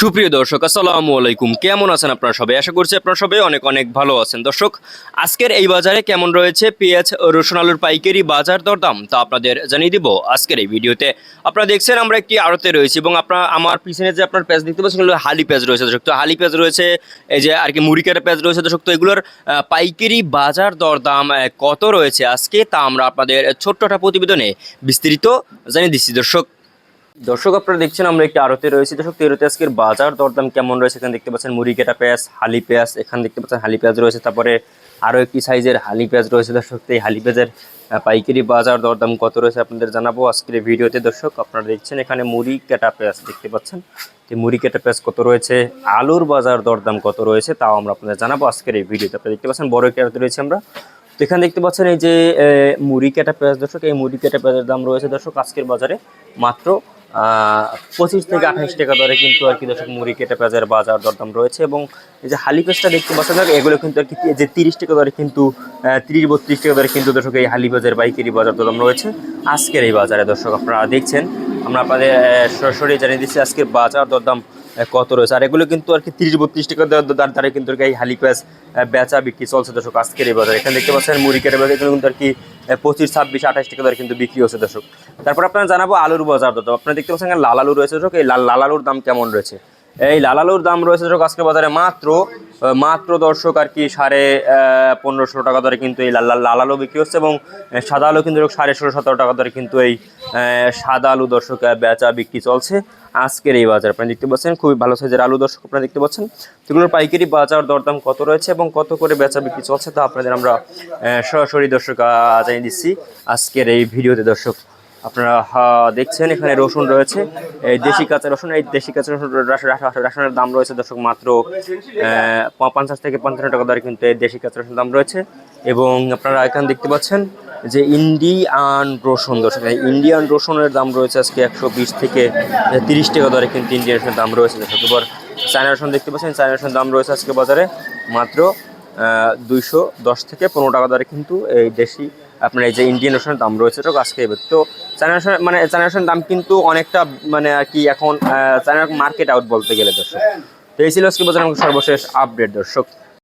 সুপ্রিয় দর্শক, আসসালামু আলাইকুম। কেমন আছেন আপনারা সবাই? আশা করছি আপনারা সবাই অনেক অনেক ভালো আছেন। দর্শক, আজকের এই বাজারে কেমন রয়েছে পেঁয়াজ, রসুন আলুর পাইকারি বাজার দরদাম? তা আপনাদের জানিয়ে দিব আজকের এই ভিডিওতে। আপনারা দেখছেন আমরা একটি আড়তে রয়েছি এবং আপনার আমার পিছনে যে আপনার পেঁয়াজ দেখতে পাচ্ছেন এগুলো হালি পেঁয়াজ রয়েছে দর্শক। তো হালি পেঁয়াজ রয়েছে, এই যে আর কি মুড়ি কাটা পেঁয়াজ রয়েছে দর্শক। তো এগুলোর পাইকারি বাজার দরদাম কত রয়েছে আজকে? তা আমরা আপনাদের ছোট্ট একটা প্রতিবেদনে বিস্তারিত জানিয়ে দিচ্ছি দর্শক। দর্শক, আপনারা দেখছেন আমরা একটি আড়তে রয়েছি। দর্শক তেরোতে আজকের বাজার দরদাম কেমন রয়েছে? এখানে দেখতে পাচ্ছেন মুড়ি কেটা পেঁয়াজ, হালি পেঁয়াজ, এখানে দেখতে পাচ্ছেন হালি পেঁয়াজ রয়েছে। তারপরে আরও একটি সাইজের হালি পেঁয়াজ রয়েছে। দর্শক এই হালি পেঁয়াজের পাইকারি বাজার দরদাম কত রয়েছে আপনাদের জানাব আজকের ভিডিওতে। দর্শক, আপনারা দেখছেন এখানে মুড়ি কেটা পেঁয়াজ দেখতে পাচ্ছেন। এই মুড়ি কেটা পেঁয়াজ কত রয়েছে? আলুর বাজার দরদাম কত রয়েছে? তাও আমরা আপনাদের জানাব আজকের এই ভিডিওতে। আপনারা দেখতে পাচ্ছেন বড় একটি আড়তে রয়েছে আমরা। তো এখানে দেখতে পাচ্ছেন এই যে মুড়ি কেটা পেঁয়াজ। দর্শক, এই মুড়ি কেটা পেঁয়াজের দাম রয়েছে দর্শক, আজকের বাজারে মাত্র পঁচিশ থেকে আঠাশ টাকা দরে কিন্তু আর কি দর্শক মুড়ি কেটে পেঁয়াজের বাজার দরদাম রয়েছে এবং এই যে হালি পেঁয়াজটা দেখতে পাচ্ছেন এগুলো কিন্তু আর কি যে তিরিশ টাকা দরে কিন্তু তিরিশ, বত্রিশ টাকা দরে কিন্তু দর্শক এই হালি পেঁয়াজের বাজার দরদাম রয়েছে। আজকের এই বাজারে দর্শক আপনারা দেখছেন, আমরা আপনাদের সরাসরি জানিয়ে দিচ্ছি আজকের বাজার দরদাম কত রয়েছে? আর এগুলো কিন্তু আর কি তিরিশ, বত্রিশ টাকা দ্বারে দ্বারা কিন্তু আর কি এই হালি পেঁয়াজ বেচা বিক্রি চলছে দর্শক আজকের এই বাজারে। এখানে দেখতে পাচ্ছেন মুড়ি কেটে বাজার কিন্তু আর কি পঁচিশ, ছাব্বিশ, আঠাশ টাকা দরে কিন্তু বিক্রি হচ্ছে দর্শক। তারপর আপনারা জানাব আলুর বাজার দর। আপনারা দেখতে পাচ্ছেন লাল আলু রয়েছে দর্শক। এই লাল আলুর দাম কেমন রয়েছে? এই লাল আলুর দাম রয়েছে দর্শক আজকের বাজারে মাত্র মাত্র দর্শক আর কি সাড়ে পনেরোশো টাকা দরে কিন্তু এই লাল লাল আলু বিক্রি হচ্ছে এবং সাদা আলু কিন্তু সাড়ে ষোলো সতেরো টাকা দরে কিন্তু এই সাদা আলু দর্শক বেচা বিক্রি চলছে। আজকের এই বাজার আপনারা দেখতে পাচ্ছেন, খুবই ভালো সাইজের আলু দর্শক আপনারা দেখতে পাচ্ছেন। এগুলোর পাইকারি বাজার দরদাম কত রয়েছে এবং কত করে বেচা বিক্রি চলছে তা আপনাদের আমরা সরাসরি দর্শক জানিয়ে দিচ্ছি আজকের এই ভিডিওতে দর্শক। আপনারা দেখছেন এখানে রসুন রয়েছে। এই দেশি কাঁচা রসুন, এই দেশি কাঁচা রসুন রাস- রাস- দাম রয়েছে দর্শক মাত্র পঞ্চাশ থেকে পঞ্চান্ন টাকা দরে কিন্তু এই দেশি কাঁচা রসুন দাম রয়েছে। এবং আপনারা এখানে দেখতে পাচ্ছেন যে ইন্ডিয়ান রসুন, দর্শক ইন্ডিয়ান রসুনের দাম রয়েছে আজকে একশো বিশ থেকে তিরিশ টাকা দরে কিন্তু ইন্ডিয়ান রসুনের দাম রয়েছে দর্শক। এবার চায়না রসুন দেখতে পাচ্ছেন, চায়না রসুনের দাম রয়েছে আজকে বাজারে মাত্র দুইশো দশ থেকে পনেরো টাকা দরে কিন্তু এই দেশি আপনার এই যে ইন্ডিয়ান রসুনের দাম রয়েছে তো আজকে এবার। তো চায়না ওশন মানে চায়না ওশনের দাম কিন্তু অনেকটা মানে আর কি এখন চায়না মার্কেট আউট বলতে গেলে দর্শক। তো এই ছিল আজকে বলছেন সর্বশেষ আপডেট দর্শক।